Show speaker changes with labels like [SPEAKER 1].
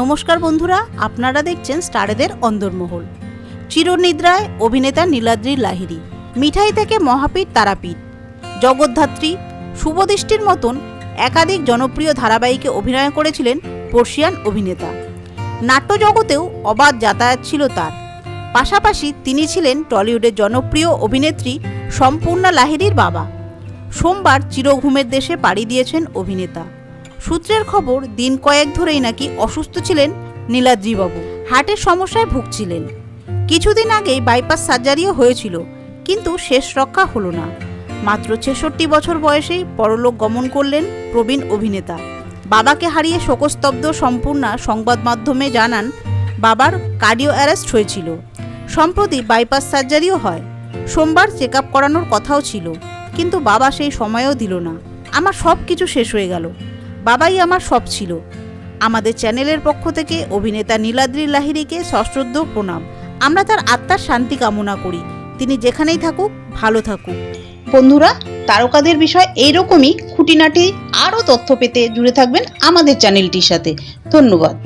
[SPEAKER 1] নমস্কার বন্ধুরা, আপনারা দেখছেন স্টারেদের অন্দরমহল। চিরনিদ্রায় অভিনেতা নীলাদ্রি লাহিড়ী, মিঠাই থেকে মহাপীঠ তারাপীঠ। জগদ্ধাত্রী, শুভদৃষ্টির মতন একাধিক জনপ্রিয় ধারাবাহিকে অভিনয় করেছিলেন পর্ষিয়ান অভিনেতা। নাট্যজগতেও অবাধ যাতায়াত ছিল তার। পাশাপাশি তিনি ছিলেন টলিউডের জনপ্রিয় অভিনেত্রী সম্পূর্ণা লাহিড়ীর বাবা। সোমবার চিরঘুমের দেশে পাড়ি দিয়েছেন অভিনেতা। সূত্রের খবর, দিন কয়েক ধরেই নাকি অসুস্থ ছিলেন নীলাদ্রিবাবু। হার্টের সমস্যায় ভুগছিলেন। কিছুদিন আগেই বাইপাস সার্জারিও হয়েছিল, কিন্তু শেষ রক্ষা হলো না। মাত্র ছেষট্টি বছর বয়সেই পরলোক গমন করলেন প্রবীণ অভিনেতা। বাবাকে হারিয়ে শোকস্তব্ধ সম্পূর্ণা সংবাদ মাধ্যমে জানান, বাবার কার্ডিও অ্যারেস্ট হয়েছিল। সম্প্রতি বাইপাস সার্জারিও হয়। সোমবার চেক আপ করানোর কথাও ছিল, কিন্তু বাবা সেই সময়ও দিল না। আমার সব কিছু শেষ হয়ে গেল। বাবাই আমার সব ছিল। আমাদের চ্যানেলের পক্ষ থেকে অভিনেতা নীলাদ্রি লাহিড়ীকে সশ্রদ্ধ প্রণাম। আমরা তার আত্মার শান্তি কামনা করি। তিনি যেখানেই থাকুক, ভালো থাকুক। বন্ধুরা, তারকাদের বিষয় এইরকমই। খুঁটিনাটি আরও তথ্য পেতে জুড়ে থাকবেন আমাদের চ্যানেলটির সাথে। ধন্যবাদ।